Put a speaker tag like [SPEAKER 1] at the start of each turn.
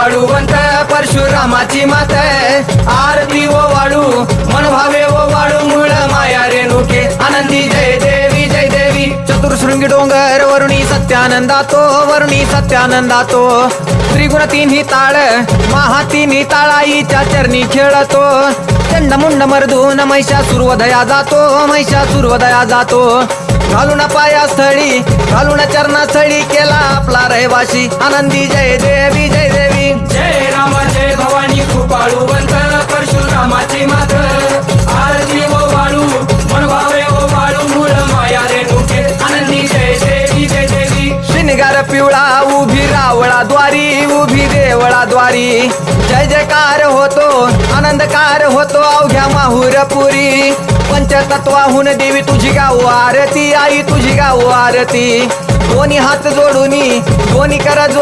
[SPEAKER 1] वाळूवंत परशुरामाची मात आरती व वाळू मन भावे व वाळू मुळ माया रेणुके. आनंदी जय देवी जय देवी. चतुर्शृंगी डोंगर वरुणी सत्यानंदातो वरुणी सत्यानंदातो. त्रिगुण तिन्ही ताळ महा तिन्ही ताळाईच्या चरणी खेळतो. चंड मुंड मर्दून महिषा सुर्वदया जातो महिषा सुर्वदया जातो. घालून पाया स्थळी घालून चरणा स्थळी केला आपला रहिवाशी आनंदी जय देवी जय देवी.
[SPEAKER 2] मात आरती ओ ओ मूळ माया आनंदी. जय देवी जय देवी
[SPEAKER 1] शिनगार पिवळा उभी रावळा द्वारी उभी देवळा द्वारी. जय जयकार होतो आनंदकार होतो अवघ्या माहुरपुरी. पंचतत्वाहून देवी तुझी गाव आरती आई तुझी गाव आरती. दोन्ही हात जोडून दोन्ही करा जो